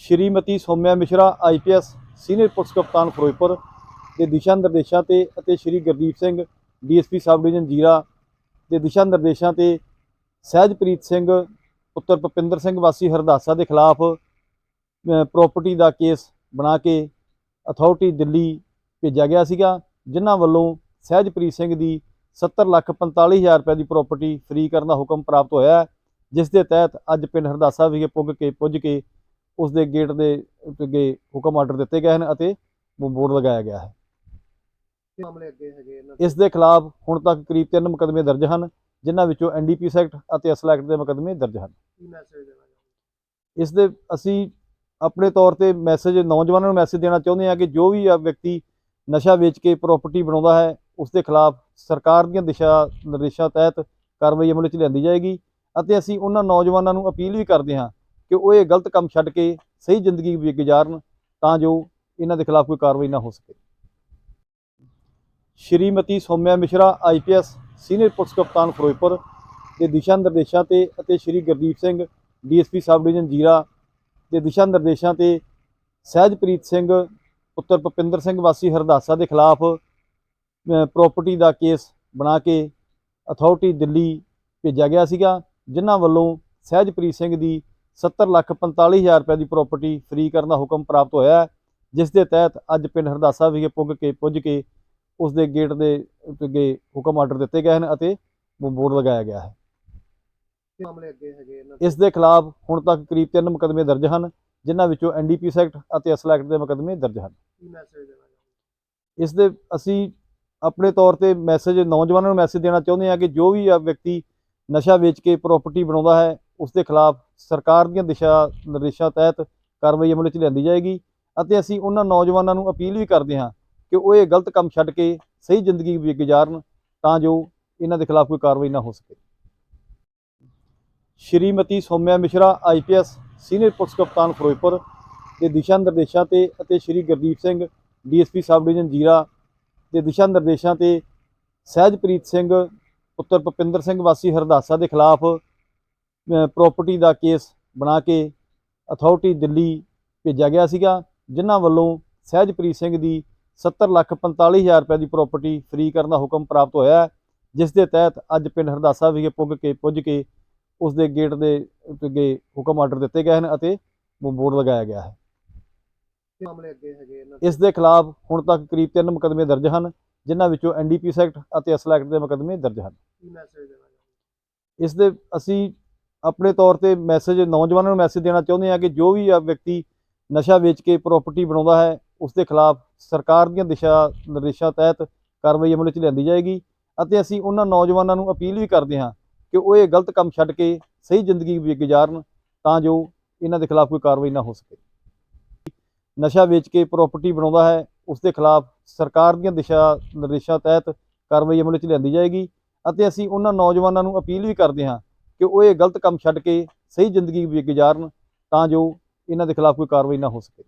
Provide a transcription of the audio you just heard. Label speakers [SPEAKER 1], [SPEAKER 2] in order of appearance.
[SPEAKER 1] Shrimati Saumya Mishra IPS senior police ਕਪਤਾਨ ਫਿਰੋਜ਼ਪੁਰ ਦੇ ਦਿਸ਼ਾ ਨਿਰਦੇਸ਼ਾਂ ਤੇ ਅਤੇ Shri Gurdeep Singh DSP sub division Zira ਦੇ ਦਿਸ਼ਾ ਨਿਰਦੇਸ਼ਾਂ ਤੇ ਸਹਿਜਪ੍ਰੀਤ ਸਿੰਘ, ਪੁੱਤਰ ਭੁਪਿੰਦਰ ਸਿੰਘ ਵਾਸੀ ਹਰਦਾਸਾ ਦੇ ਖਿਲਾਫ ਪ੍ਰਾਪਰਟੀ ਦਾ ਕੇਸ ਬਣਾ ਕੇ ਅਥਾਰਟੀ ਦਿੱਲੀ ਭੇਜਿਆ ਗਿਆ ਸੀਗਾ, ਜਿਨ੍ਹਾਂ ਵੱਲੋਂ ਸਹਿਜਪ੍ਰੀਤ ਸਿੰਘ ਦੀ 70 ਲੱਖ 45 ਹਜ਼ਾਰ ਰੁਪਏ ਦੀ ਪ੍ਰਾਪਰਟੀ ਫ੍ਰੀ ਕਰਨ ਦਾ ਹੁਕਮ ਪ੍ਰਾਪਤ ਹੋਇਆ ਹੈ, ਜਿਸ ਦੇ ਤਹਿਤ ਅੱਜ ਪਿੰਡ ਹਰਦਾਸਾ ਵਿਖੇ ਪੁੱਗ ਕੇ ਪੁੱਜ ਕੇ ਉਸ ਦੇ ਗੇਟ ਦੇ ਅੱਗੇ ਹੁਕਮ ਆਰਡਰ ਦਿੱਤੇ ਗਏ ਹਨ ਅਤੇ ਬੋਰਡ ਲਗਾਇਆ ਗਿਆ ਹੈ।
[SPEAKER 2] ਮਾਮਲੇ ਅੱਗੇ ਹੈਗੇ ਇਹਨਾਂ
[SPEAKER 1] ਇਸ ਦੇ ਖਿਲਾਫ ਹੁਣ ਤੱਕ ਕਰੀਬ 3 ਮੁਕੱਦਮੇ ਦਰਜ ਹਨ ਜਿਨ੍ਹਾਂ ਵਿੱਚੋਂ ਐਨਡੀਪੀਐਸ ਐਕਟ ਅਤੇ ਅਸਲ ਐਕਟ ਦੇ ਮੁਕੱਦਮੇ ਦਰਜ ਹਨ।
[SPEAKER 2] ਕੀ ਮੈਸੇਜ ਦੇਣਾ ਚਾਹੁੰਦੇ
[SPEAKER 1] ਇਸ ਦੇ ਅਸੀਂ ਆਪਣੇ ਤੌਰ ਤੇ ਮੈਸੇਜ ਨੌਜਵਾਨਾਂ ਨੂੰ ਮੈਸੇਜ ਦੇਣਾ ਚਾਹੁੰਦੇ ਹਾਂ ਕਿ ਜੋ ਵੀ ਆ ਵਿਅਕਤੀ ਨਸ਼ਾ ਵੇਚ ਕੇ ਪ੍ਰਾਪਰਟੀ ਬਣਾਉਂਦਾ ਹੈ ਉਸ ਦੇ ਖਿਲਾਫ ਸਰਕਾਰ ਦੀਆਂ ਦਿਸ਼ਾ ਨਿਰਦੇਸ਼ਾਂ ਤਹਿਤ ਕਾਰਵਾਈ ਅਮਲ ਵਿੱਚ ਲਿਆਂਦੀ ਜਾਏਗੀ ਅਤੇ ਅਸੀਂ ਉਹਨਾਂ ਨੌਜਵਾਨਾਂ ਨੂੰ ਅਪੀਲ ਵੀ ਕਰਦੇ ਹਾਂ ਕਿ ਉਹ ਇਹ ਗਲਤ ਕੰਮ ਛੱਡ ਕੇ ਸਹੀ ਜ਼ਿੰਦਗੀ ਗੁਜ਼ਾਰਨ ਤਾਂ ਜੋ ਇਹਨਾਂ ਦੇ ਖਿਲਾਫ ਕੋਈ ਕਾਰਵਾਈ ਨਾ ਹੋ ਸਕੇ। Shrimati Saumya Mishra IPS senior police ਕਪਤਾਨ ਫਿਰੋਜ਼ਪੁਰ ਦੇ ਦਿਸ਼ਾ ਨਿਰਦੇਸ਼ਾਂ ਤੇ ਅਤੇ Shri Gurdeep Singh DSP sub division Zira ਦੇ ਦਿਸ਼ਾ ਨਿਰਦੇਸ਼ਾਂ ਤੇ ਸਹਿਜਪ੍ਰੀਤ ਸਿੰਘ, ਪੁੱਤਰ ਭੁਪਿੰਦਰ ਸਿੰਘ ਵਾਸੀ ਹਰਦਾਸਾ ਦੇ ਖਿਲਾਫ ਪ੍ਰਾਪਰਟੀ ਦਾ ਕੇਸ ਬਣਾ ਕੇ ਅਥਾਰਟੀ ਦਿੱਲੀ ਭੇਜਿਆ ਗਿਆ ਸੀਗਾ, ਜਿਨ੍ਹਾਂ ਵੱਲੋਂ ਸਹਿਜਪ੍ਰੀਤ ਸਿੰਘ ਦੀ 70 ਲੱਖ 45 ਹਜ਼ਾਰ ਰੁਪਏ ਦੀ ਪ੍ਰਾਪਰਟੀ ਫ੍ਰੀ ਕਰਨ ਦਾ ਹੁਕਮ ਪ੍ਰਾਪਤ ਹੋਇਆ ਹੈ ਜਿਸ ਦੇ ਤਹਿਤ ਅੱਜ ਪਿੰਡ ਹਰਦਾਸਾ ਵਿਖੇ ਪੁੱਜ ਕੇ ਪੁੱਜ ਕੇ ਉਸ ਦੇ ਗੇਟ ਦੇ ਅੱਗੇ ਹੁਕਮ ਆਰਡਰ ਦਿੱਤੇ ਗਏ ਹਨ ਅਤੇ ਬੋਰਡ ਲਗਾਇਆ ਗਿਆ ਹੈ।
[SPEAKER 2] ਕੀ ਮਾਮਲੇ ਅੱਗੇ ਹੈਗੇ ਇਹਨਾਂ
[SPEAKER 1] ਇਸ ਦੇ ਖਿਲਾਫ ਹੁਣ ਤੱਕ ਕਰੀਬ 3 ਮੁਕੱਦਮੇ ਦਰਜ ਹਨ ਜਿਨ੍ਹਾਂ ਵਿੱਚੋਂ ਐਨਡੀਪੀਐਸ ਐਕਟ ਅਤੇ ਅਸਲ ਐਕਟ ਦੇ ਮੁਕੱਦਮੇ ਦਰਜ ਹਨ। ਇਸ ਦੇ ਅਸੀਂ ਆਪਣੇ ਤੌਰ ਤੇ ਮੈਸੇਜ ਨੌਜਵਾਨਾਂ ਨੂੰ ਮੈਸੇਜ ਦੇਣਾ ਚਾਹੁੰਦੇ ਹਾਂ ਕਿ ਜੋ ਵੀ ਆ ਵਿਅਕਤੀ ਨਸ਼ਾ ਵੇਚ ਕੇ ਪ੍ਰਾਪਰਟੀ ਬਣਾਉਂਦਾ ਹੈ ਉਸ ਦੇ ਖਿਲਾਫ ਸਰਕਾਰ ਦੀਆਂ ਦਿਸ਼ਾ ਨਿਰਦੇਸ਼ਾਂ ਤਹਿਤ ਕਾਰਵਾਈ ਅਮਲ ਵਿੱਚ ਲਿਆਂਦੀ ਜਾਏਗੀ ਅਤੇ ਅਸੀਂ ਉਹਨਾਂ ਨੌਜਵਾਨਾਂ ਨੂੰ ਅਪੀਲ ਵੀ ਕਰਦੇ ਹਾਂ ਕਿ ਉਹ ਇਹ ਗਲਤ ਕੰਮ ਛੱਡ ਕੇ ਸਹੀ ਜ਼ਿੰਦਗੀ ਵੀ ਗੁਜ਼ਾਰਨ ਤਾਂ ਜੋ ਇਹਨਾਂ ਦੇ ਖਿਲਾਫ ਕੋਈ ਕਾਰਵਾਈ ਨਾ ਹੋ ਸਕੇ। Shrimati Somya Mishra IPS senior police ਕਪਤਾਨ ਫਿਰੋਜ਼ਪੁਰ ਦੇ ਦਿਸ਼ਾ ਨਿਰਦੇਸ਼ਾਂ ਤੇ ਅਤੇ Shri Gurdeep Singh DSP sub division Zira ਦੇ ਦਿਸ਼ਾ ਨਿਰਦੇਸ਼ਾਂ ਤੇ ਸਹਿਜਪ੍ਰੀਤ ਸਿੰਘ, ਪੁੱਤਰ ਭੁਪਿੰਦਰ ਸਿੰਘ ਵਾਸੀ ਹਰਦਾਸਾ ਦੇ ਖਿਲਾਫ ਪ੍ਰਾਪਰਟੀ ਦਾ ਕੇਸ ਬਣਾ ਕੇ ਅਥਾਰਟੀ ਦਿੱਲੀ ਭੇਜਿਆ ਗਿਆ ਸੀਗਾ ਜਿਨ੍ਹਾਂ ਵੱਲੋਂ ਸਹਿਜਪ੍ਰੀਤ ਸਿੰਘ ਦੀ 70 ਲੱਖ 45 ਹਜ਼ਾਰ ਰੁਪਏ ਦੀ ਪ੍ਰਾਪਰਟੀ ਫ੍ਰੀ ਕਰਨ ਦਾ ਹੁਕਮ ਪ੍ਰਾਪਤ ਹੋਇਆ ਹੈ ਜਿਸ ਦੇ ਤਹਿਤ ਅੱਜ ਪਿੰਡ ਹਰਦਾਸਾ ਵਿਖੇ ਪੁੱਜ ਕੇ ਪੁੱਜ ਕੇ ਉਸ ਦੇ ਗੇਟ ਦੇ ਅੱਗੇ ਹੁਕਮ ਆਰਡਰ ਦਿੱਤੇ ਗਏ ਹਨ ਅਤੇ ਬੋਰਡ ਲਗਾਇਆ ਗਿਆ ਹੈ।
[SPEAKER 2] ਕੀ ਮਾਮਲੇ ਅੱਗੇ ਹੈਗੇ ਇਹਨਾਂ
[SPEAKER 1] ਇਸ ਦੇ ਖਿਲਾਫ ਹੁਣ ਤੱਕ ਕਰੀਬ 3 ਮੁਕੱਦਮੇ ਦਰਜ ਹਨ ਜਿਨ੍ਹਾਂ ਵਿੱਚੋਂ ਐਨਡੀਪੀਐਸ ਐਕਟ ਅਤੇ ਅਸਲ ਐਕਟ ਦੇ ਮੁਕੱਦਮੇ ਦਰਜ ਹਨ।
[SPEAKER 2] ਕੀ ਮੈਸੇਜ ਦੇਣਾ ਚਾਹੁੰਦੇ
[SPEAKER 1] ਇਸ ਦੇ ਅਸੀਂ ਆਪਣੇ ਤੌਰ ਤੇ ਮੈਸੇਜ ਨੌਜਵਾਨਾਂ ਨੂੰ ਮੈਸੇਜ ਦੇਣਾ ਚਾਹੁੰਦੇ ਹਾਂ ਕਿ ਜੋ ਵੀ ਆ ਵਿਅਕਤੀ ਨਸ਼ਾ ਵੇਚ ਕੇ ਪ੍ਰਾਪਰਟੀ ਬਣਾਉਂਦਾ ਹੈ, ਉਸ ਦੇ ਖਿਲਾਫ ਸਰਕਾਰ ਦੀਆਂ ਦਿਸ਼ਾ ਨਿਰਦੇਸ਼ਾਂ ਤਹਿਤ ਕਾਰਵਾਈ ਅਮਲ ਵਿੱਚ ਲਿਆਂਦੀ ਜਾਏਗੀ ਅਤੇ ਅਸੀਂ ਉਹਨਾਂ ਨੌਜਵਾਨਾਂ ਨੂੰ ਅਪੀਲ ਵੀ ਕਰਦੇ ਹਾਂ ਕਿ ਉਹ ਇਹ ਗਲਤ ਕੰਮ ਛੱਡ ਕੇ ਸਹੀ ਜ਼ਿੰਦਗੀ ਵੀ ਗੁਜ਼ਾਰਨ ਤਾਂ ਜੋ ਇਹਨਾਂ ਦੇ ਖਿਲਾਫ ਕੋਈ ਕਾਰਵਾਈ ਨਾ ਹੋ ਸਕੇ। ਨਸ਼ਾ ਵੇਚ ਕੇ ਪ੍ਰਾਪਰਟੀ ਬਣਾਉਂਦਾ ਹੈ, ਉਸ ਦੇ ਖਿਲਾਫ ਸਰਕਾਰ ਦੀਆਂ ਦਿਸ਼ਾ ਨਿਰਦੇਸ਼ਾਂ ਤਹਿਤ ਕਾਰਵਾਈ ਅਮਲ ਵਿੱਚ ਲਿਆਂਦੀ ਜਾਏਗੀ ਅਤੇ ਅਸੀਂ ਉਹਨਾਂ ਨੌਜਵਾਨਾਂ ਨੂੰ ਅਪੀਲ ਵੀ ਕਰਦੇ ਹਾਂ ਕਿ ਉਹ ਇਹ ਗਲਤ ਕੰਮ ਛੱਡ ਕੇ ਸਹੀ ਜ਼ਿੰਦਗੀ ਵੀ ਗੁਜ਼ਾਰਨ ਤਾਂ ਜੋ ਇਹਨਾਂ ਦੇ ਖਿਲਾਫ ਕੋਈ ਕਾਰਵਾਈ ਨਾ ਹੋ ਸਕੇ।